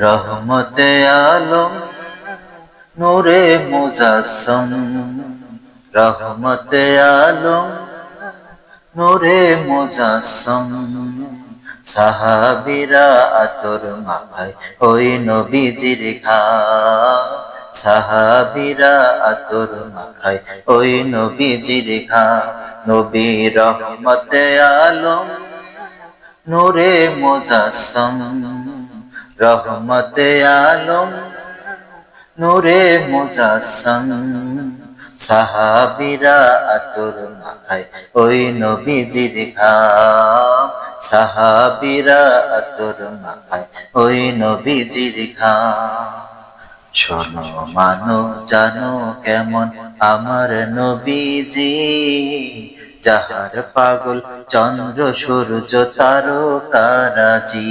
রহমতে আলম, নূরে মুজাসম। রহমতে আলম, নূরে মুজাসম। সাহাবিরা আতর মাখায় ওই নবীজির ঘা। সাহাবিরা আতর মাখায় ওই নবীজির ঘা। নবী রহমতে আলম, নূরে মুজাসম। রহমতে আলম, নূরে মুজাসম, সাহাবিরা আতর মাখায় ওই নবীজির ঘাম। সাহাবিরা আতর মাখায় ওই নবীজির ঘাম। শোনো মানো, জানো কেমন আমার নবীজি, যাহার পাগল চন্দ্র সূর্য তারকারাজি।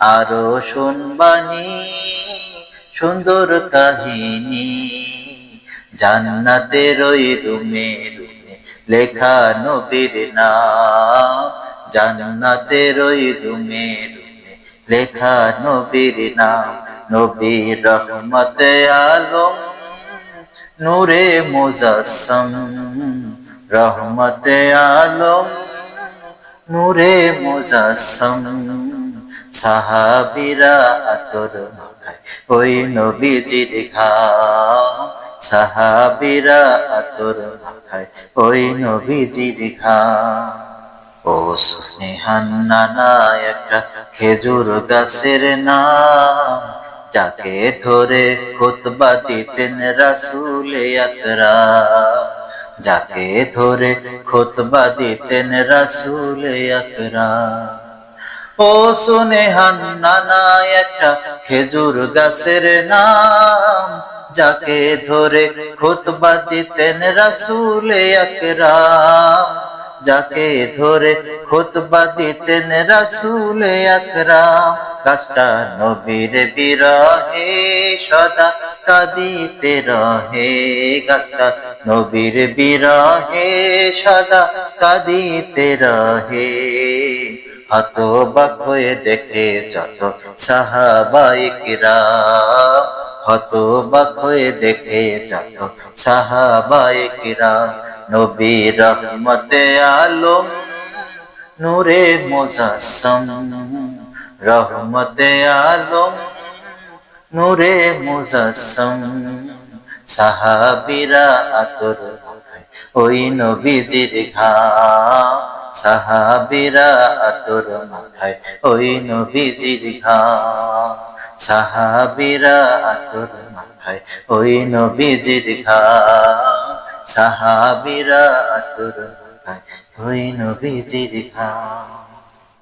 আরও শুনবানি সুন্দর কাহিনী। জান্নাতের ওই রুমে রুমে লেখা নবীর নাম। জান্নাতের ওই রুমে রুমে লেখা নবীর নাম। নবীর রহমতে আলম, নূরে মুজাসম। রহমতে আলম, নূরে মুজাসম। সাহাবিরা আতর মাখায়। ওই নবীজির ঘা সাহাবিরা আতর মাখায়। ওই নবীজির ঘা ও স্নেহান নানা, একটা খেজুর গাছের নাম। যাকে ধরে খুতবা দিতেন রাসুলে আকরা যাকে ধরে খুতবা দিতেন রাসুলে আকরা ও শুনে হান্নানা একটা খেজুর গাছের নাম, যাকে ধরে খুতবা দিতেন রাসুলে আকরাম। যাকে ধরে খুতবা দিতেন রাসুলে আকরাম। গাছটা নবীর বিরহে সদা কাঁদিতে রহে। গাছটা নবীর বিরহে সদা কাঁদিতে রহে। হতবাক হয়ে দেখে যত সাহাবাইকরা হতবাক হয়ে দেখে যত সাহাবাইকরা নবী রহমতে আলম, নূরে মুজাসম, রহমতে আলম, নূরে মুজাসম, সাহাবিরা আতর ওই নবীজির ঘা সাহাবিরা তোর মাথায় ওই নবীজির দীর্ঘা সাহাবিরা তোর মাথায় ওই নবীজির দীর্ঘা সাহাবিরা তোর মাথায় ওই নবীজির ঘা